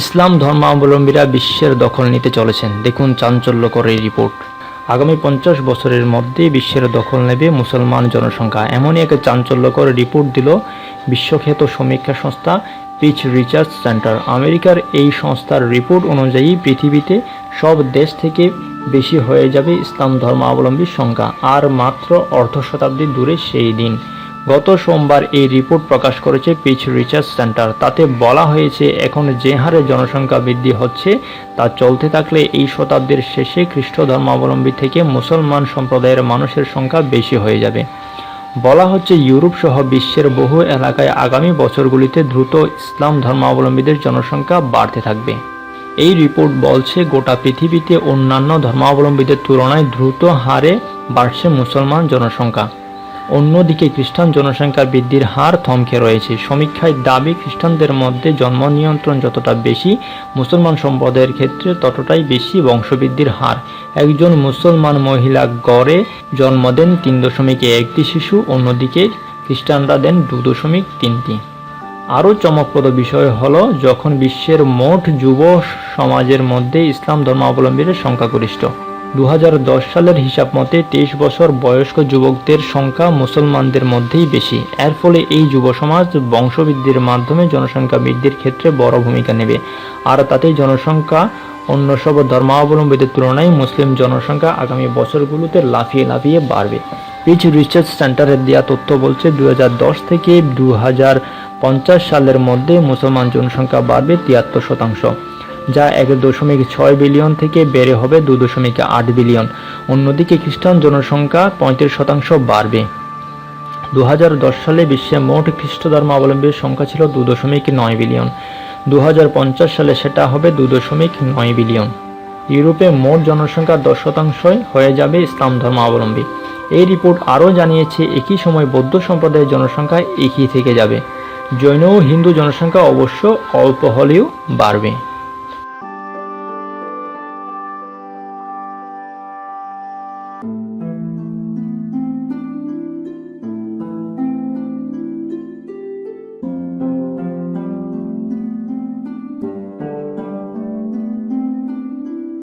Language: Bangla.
ইসলাম ধর্মাবলম্বীরা বিশ্বের দখল নিতে চলেছেন। দেখুন চাঞ্চল্যকর এই রিপোর্ট। আগামী পঞ্চাশ বছরের মধ্যে বিশ্বের দখল নেবে মুসলমান জনসংখ্যা। এমনই এক চাঞ্চল্যকর রিপোর্ট দিল বিশ্বখ্যাত সমীক্ষা সংস্থা পিচ রিসার্চ সেন্টার। আমেরিকার এই সংস্থার রিপোর্ট অনুযায়ী পৃথিবীতে সব দেশ থেকে বেশি হয়ে যাবে ইসলাম ধর্মাবলম্বীর সংখ্যা। আর মাত্র অর্ধ শতাব্দী দূরে সেই দিন। গত সোমবার এই রিপোর্ট প্রকাশ করেছে পিচ রিসার্চ সেন্টার। তাতে বলা হয়েছে, এখন যে হারে জনসংখ্যা বৃদ্ধি হচ্ছে, তা চলতে থাকলে এই শতাব্দীর শেষে খ্রিস্ট ধর্মাবলম্বী থেকে মুসলমান সম্প্রদায়ের মানুষের সংখ্যা বেশি হয়ে যাবে। বলা হচ্ছে ইউরোপ সহ বিশ্বের বহু এলাকায় আগামী বছরগুলিতে দ্রুত ইসলাম ধর্মাবলম্বীদের জনসংখ্যা বাড়তে থাকবে। এই রিপোর্ট বলছে, গোটা পৃথিবীতে অন্যান্য ধর্মাবলম্বীদের তুলনায় দ্রুত হারে বাড়ছে মুসলমান জনসংখ্যা। অন্যদিকে খ্রিস্টান জনসংখ্যা বৃদ্ধির হার থমকে রয়েছে। সমীক্ষায় দাবি, খ্রিস্টানদের মধ্যে জন্ম নিয়ন্ত্রণ যতটা বেশি, মুসলমান সম্প্রদায়ের ক্ষেত্রে ততটাই বেশি বংশবৃদ্ধির হার। একজন মুসলমান মহিলা গড়ে জন্ম দেন তিন দশমিক একটি শিশু, অন্যদিকে খ্রিস্টানরা দেন দু দশমিক তিনটি। আরও চমকপ্রদ বিষয় হলো, যখন বিশ্বের মোট যুব সমাজের মধ্যে ইসলাম ধর্মাবলম্বীদের সংখ্যাগরিষ্ঠ দু হাজার দশ সালের হিসাব মতে তেইশ বছর বয়স্ক যুবকদের সংখ্যা মুসলমানদের মধ্যেই বেশি। এর ফলে এই যুব সমাজ বংশবৃদ্ধির মাধ্যমে জনসংখ্যা বৃদ্ধির ক্ষেত্রে বড় ভূমিকা নেবে। আর তাতে জনসংখ্যা অন্য সব ধর্মাবলম্বীদের তুলনায় মুসলিম জনসংখ্যা আগামী বছরগুলোতে লাফিয়ে লাফিয়ে বাড়বে। পিচ রিসার্চ সেন্টারের দেওয়া তথ্য বলছে দু হাজার দশ থেকে দু হাজার পঞ্চাশ সালের মধ্যে মুসলমান জনসংখ্যা বাড়বে তিয়াত্তর শতাংশ। যা এক দশমিক ছয় বিলিয়ন থেকে বেড়ে হবে দু দশমিক আট বিলিয়ন। অন্যদিকে খ্রিস্টান জনসংখ্যা পঁয়ত্রিশ শতাংশ বাড়বে। দু হাজার দশ সালে বিশ্বে মোট খ্রিস্ট ধর্মাবলম্বীর সংখ্যা ছিল দু দশমিক নয় বিলিয়ন। দু হাজার পঞ্চাশ সালে সেটা হবে দু দশমিক নয় বিলিয়ন। ইউরোপে মোট জনসংখ্যার দশ শতাংশই হয়ে যাবে ইসলাম ধর্মাবলম্বী। এই রিপোর্ট আরও জানিয়েছে, একই সময় বৌদ্ধ সম্প্রদায়ের জনসংখ্যা একই থেকে যাবে। জৈন ও হিন্দু জনসংখ্যা অবশ্য অল্প হলেও বাড়বে।